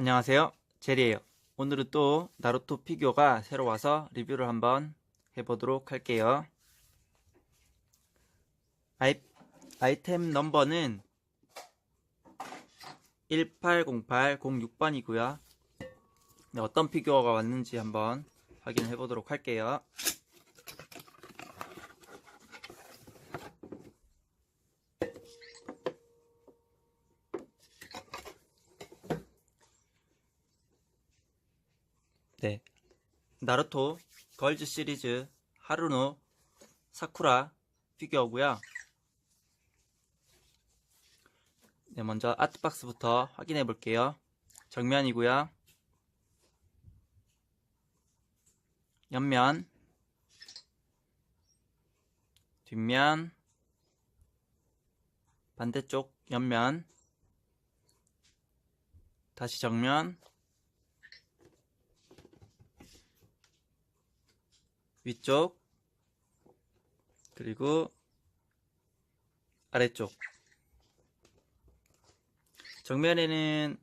안녕하세요. 제리예요. 오늘은 또 나루토 피규어가 새로 와서 리뷰를 한번 해보도록 할게요. 아이, 아이템 넘버는 180806번이고요. 네, 어떤 피규어가 왔는지 한번 확인해 보도록 할게요. 네. 나루토 걸즈 시리즈 하루노 사쿠라 피규어고요. 네, 먼저 아트박스부터 확인해 볼게요. 정면이고요. 옆면. 뒷면. 반대쪽 옆면. 다시 정면. 위쪽. 그리고 아래쪽 정면에는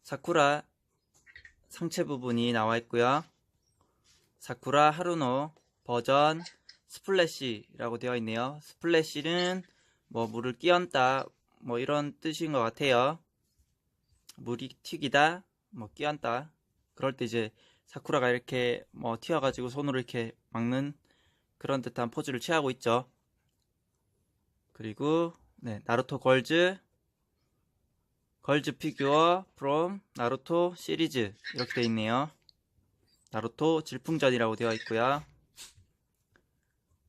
사쿠라 상체 부분이 나와 있고요. 사쿠라 하루노 버전 스플래시라고 되어 있네요. 스플래시는 뭐 물을 끼얹다 뭐 이런 뜻인 것 같아요. 물이 튀기다 뭐 끼얹다. 그럴 때 이제 사쿠라가 이렇게 뭐 튀어가지고 손으로 이렇게 막는 그런 듯한 포즈를 취하고 있죠. 그리고 네, 나루토 걸즈 걸즈 피규어 프롬 나루토 시리즈 이렇게 되어 있네요. 나루토 질풍전이라고 되어 있고요.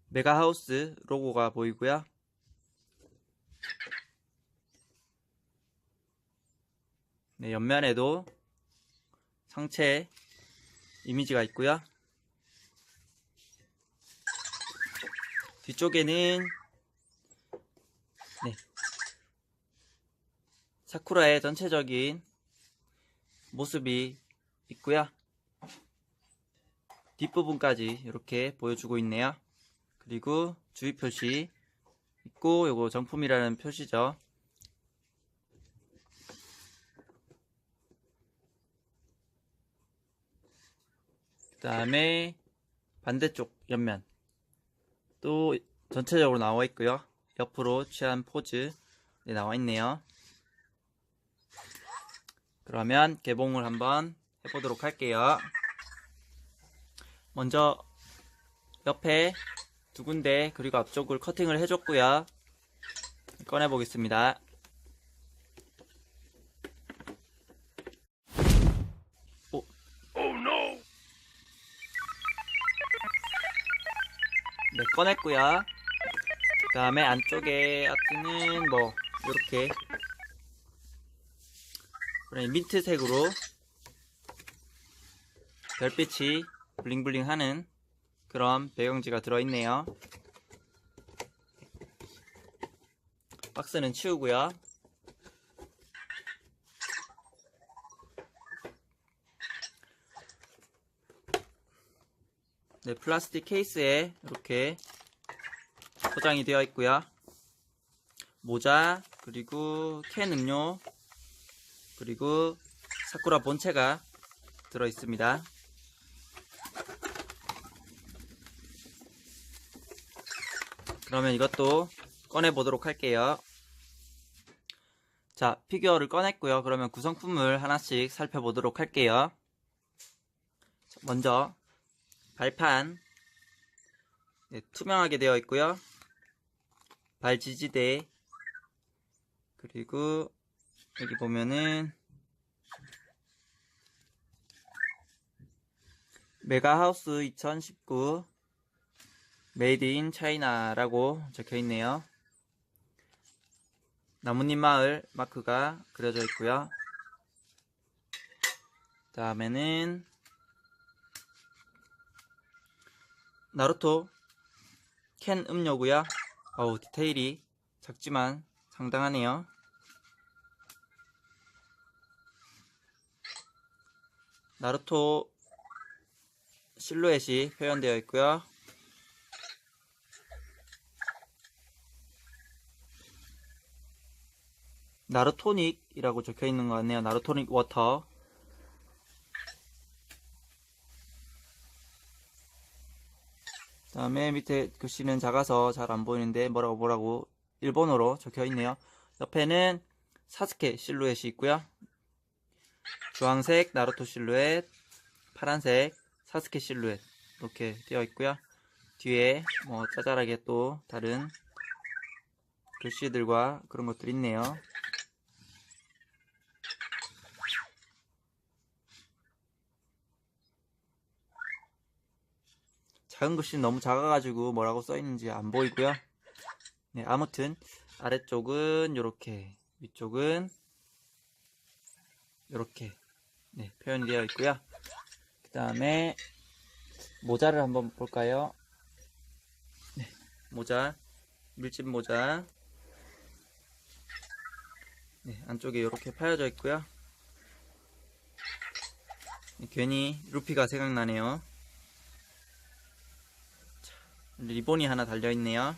메가하우스 로고가 보이고요. 네, 옆면에도 상체 이미지가 있고요. 뒤쪽에는 사쿠라의 전체적인 모습이 있고요. 뒷부분까지 이렇게 보여주고 있네요. 그리고 주의 표시 있고 요거 정품이라는 표시죠. 그 다음에 반대쪽 옆면 또 전체적으로 나와 있고요 옆으로 취한 포즈 네, 나와 있네요 그러면 개봉을 한번 해보도록 할게요. 먼저 옆에 두 군데 그리고 앞쪽을 커팅을 해줬고요. 꺼내 보겠습니다. 네, 꺼냈고요. 그 다음에 안쪽에 아트는 뭐 이렇게 그런 민트색으로 별빛이 블링블링하는 그런 배경지가 들어있네요. 박스는 치우고요. 네, 플라스틱 케이스에 이렇게 포장이 되어 있고요. 모자, 그리고 캔 음료, 그리고 사쿠라 본체가 들어 있습니다. 그러면 이것도 꺼내 보도록 할게요. 자, 피규어를 꺼냈고요. 그러면 구성품을 하나씩 살펴보도록 할게요. 먼저 발판 네, 투명하게 되어 있고요. 발 지지대 그리고 여기 보면은 메가하우스 2019 메이드 인 차이나라고 적혀 있네요. 나뭇잎 마을 마크가 그려져 있고요. 다음에는 나루토 캔 음료고요. 어우 디테일이 작지만 상당하네요. 나루토 실루엣이 표현되어 있고요. 나루토닉이라고 적혀 있는 것 같네요. 나루토닉 워터. 다음에 밑에 글씨는 작아서 잘 안 보이는데 뭐라고 뭐라고 일본어로 적혀 있네요. 옆에는 사스케 실루엣이 있고요. 주황색 나루토 실루엣, 파란색 사스케 실루엣 이렇게 되어 있고요. 뒤에 뭐 짜잘하게 또 다른 글씨들과 그런 것들이 있네요. 작은 글씨는 너무 작아가지고 뭐라고 써있는지 안 보이고요. 네, 아무튼 아래쪽은 이렇게 위쪽은 이렇게 네, 표현이 되어 있고요. 그 다음에 모자를 한번 볼까요? 네, 모자 밀짚 모자 네, 안쪽에 이렇게 파여져 있고요. 네, 괜히 루피가 생각나네요. 리본이 하나 달려 있네요.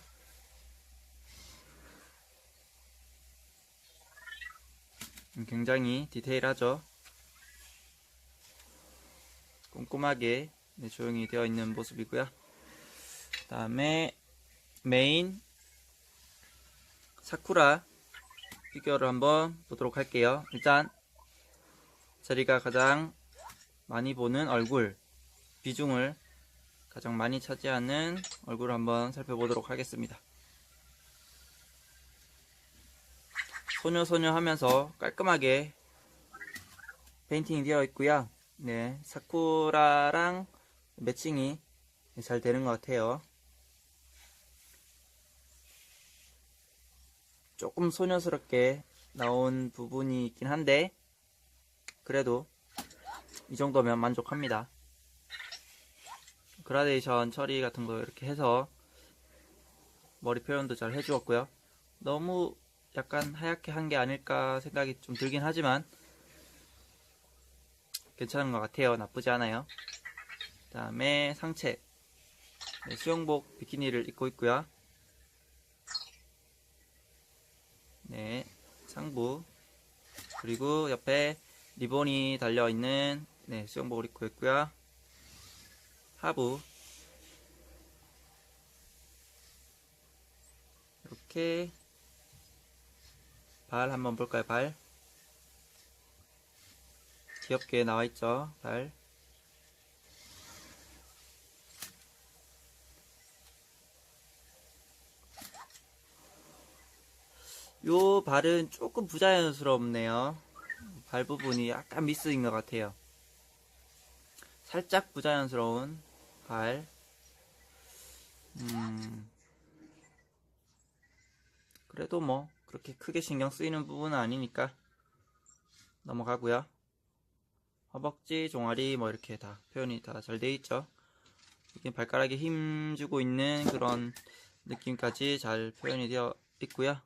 굉장히 디테일하죠. 꼼꼼하게 네, 조용히 되어 있는 모습이고요. 그 다음에 메인 사쿠라 피규어를 한번 보도록 할게요. 일단 저희가 가장 많이 보는 얼굴 비중을 가장 많이 차지하는 얼굴을 한번 살펴보도록 하겠습니다. 소녀소녀 하면서 깔끔하게 페인팅이 되어 있고요. 네, 사쿠라랑 매칭이 잘 되는 것 같아요. 조금 소녀스럽게 나온 부분이 있긴 한데 그래도 이 정도면 만족합니다. 그라데이션 처리 같은 거 이렇게 해서 머리 표현도 잘 해주었고요. 너무 약간 하얗게 한 게 아닐까 생각이 좀 들긴 하지만 괜찮은 것 같아요. 나쁘지 않아요. 그 다음에 상체 네, 수영복 비키니를 입고 있고요. 네, 상부 그리고 옆에 리본이 달려있는 네, 수영복을 입고 있고요. 하부 이렇게 발 한번 볼까요 발? 귀엽게 나와있죠 발? 요 발은 조금 부자연스럽네요. 발 부분이 약간 미스인 것 같아요. 살짝 부자연스러운 발. 음, 그래도 뭐, 그렇게 크게 신경 쓰이는 부분은 아니니까 넘어가고요. 허벅지, 종아리, 뭐 이렇게 다 표현이 다 잘 돼 있죠. 이게 발가락에 힘 주고 있는 그런 느낌까지 잘 표현이 되어 있고요.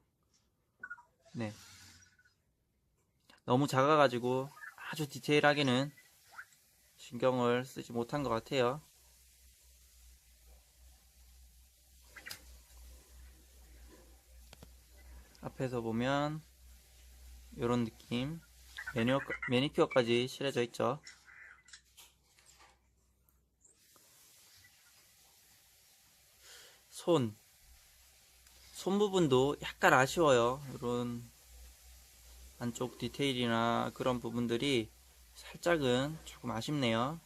네. 너무 작아가지고 아주 디테일하게는 신경을 쓰지 못한 것 같아요. 앞에서 보면 이런 느낌 매니어, 매니큐어까지 칠해져 있죠. 손. 손 부분도 약간 아쉬워요. 이런 안쪽 디테일이나 그런 부분들이 살짝은 조금 아쉽네요.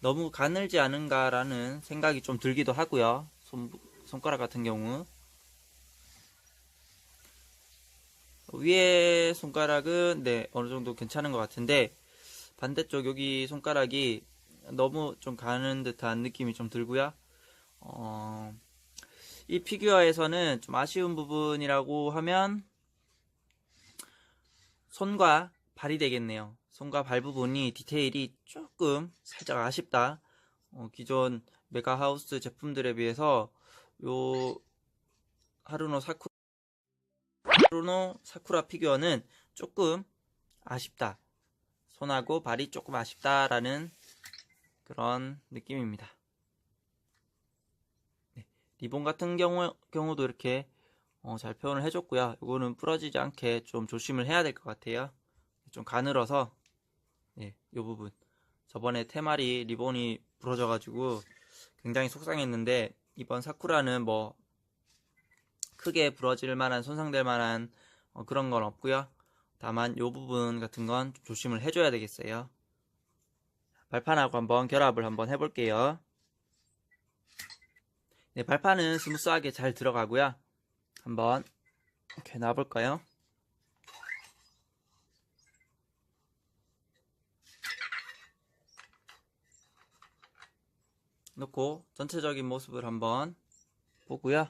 너무 가늘지 않은가라는 생각이 좀 들기도 하고요. 손, 손가락 같은 경우. 위에 손가락은 네 어느 정도 괜찮은 것 같은데 반대쪽 여기 손가락이 너무 좀 가는 듯한 느낌이 좀 들고요. 어, 이 피규어에서는 좀 아쉬운 부분이라고 하면 손과 발이 되겠네요. 손과 발 부분이 디테일이 조금 살짝 아쉽다. 어, 기존 메가하우스 제품들에 비해서 요 하루노 사쿠 하루노 사쿠라 피규어는 조금 아쉽다. 손하고 발이 조금 아쉽다라는 그런 느낌입니다. 네, 리본 같은 경우, 경우도 이렇게 어, 잘 표현을 해줬고요. 이거는 부러지지 않게 좀 조심을 해야 될 것 같아요. 좀 가늘어서 네, 이 부분 저번에 테마리 리본이 부러져가지고 굉장히 속상했는데 이번 사쿠라는 뭐 크게 부러질 만한 손상될 만한 어, 그런 건 없고요. 다만 이 부분 같은 건좀 조심을 해줘야 되겠어요. 발판하고 한번 결합을 한번 해볼게요. 네, 발판은 스무스하게 잘 들어가고요. 한번 이렇게 놔볼까요? 놓고 전체적인 모습을 한번 보고요.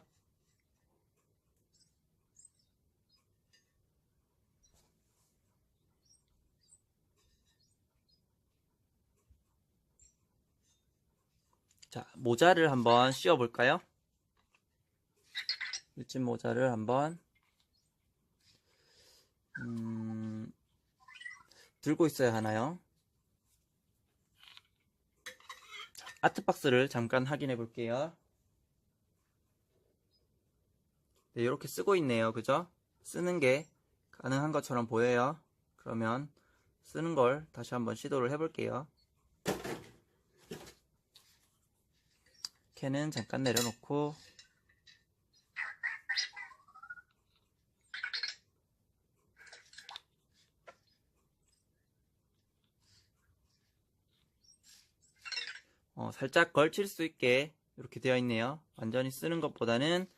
자, 모자를 한번 씌워 볼까요? 일진 모자를 한번 음, 들고 있어야 하나요? 자, 아트박스를 잠깐 확인해 볼게요. 네, 이렇게 쓰고 있네요. 그죠? 쓰는 게 가능한 것처럼 보여요. 그러면 쓰는 걸 다시 한번 시도를 해 볼게요. 캔은 잠깐 내려놓고 어, 살짝 걸칠 수 있게 이렇게 되어 있네요. 완전히 쓰는 것보다는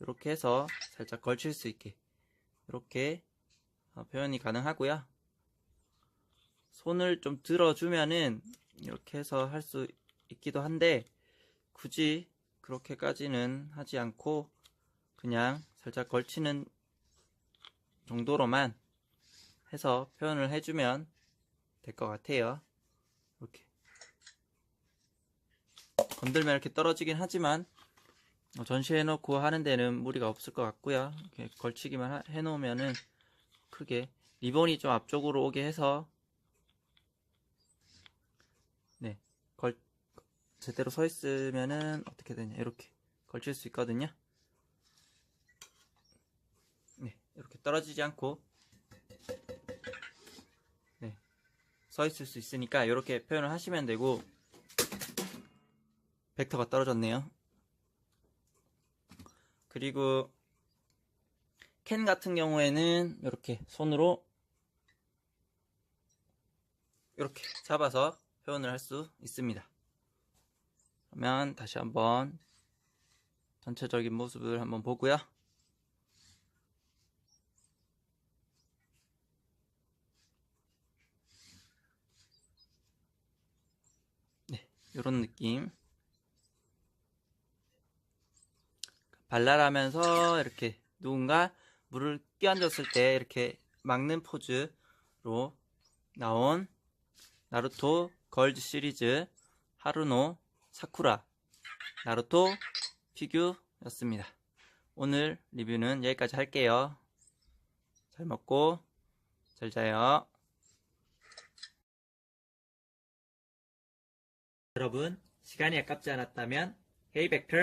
이렇게 해서 살짝 걸칠 수 있게 이렇게 어, 표현이 가능하고요. 손을 좀 들어주면은 이렇게 해서 할 수 있기도 한데 굳이 그렇게까지는 하지 않고 그냥 살짝 걸치는 정도로만 해서 표현을 해주면 될 것 같아요. 이렇게 건들면 이렇게 떨어지긴 하지만 어, 전시해놓고 하는 데는 무리가 없을 것 같고요. 이렇게 걸치기만 하- 해놓으면은 크게 리본이 좀 앞쪽으로 오게 해서 네 걸, 제대로 서 있으면은 어떻게 되냐 이렇게 걸칠 수 있거든요. 네 이렇게 떨어지지 않고 네 서 있을 수 있으니까 이렇게 표현을 하시면 되고 벡터가 떨어졌네요. 그리고 캔 같은 경우에는 이렇게 손으로 이렇게 잡아서 표현을 할 수 있습니다. 그러면 다시 한번 전체적인 모습을 한번 보고요. 네, 이런 느낌. 발랄하면서 이렇게 누군가 물을 끼얹었을 때 이렇게 막는 포즈로 나온 나루토 걸즈 시리즈 하루노 사쿠라 나루토 피규어였습니다. 오늘 리뷰는 여기까지 할게요. 잘 먹고 잘 자요. 여러분 시간이 아깝지 않았다면 헤이백터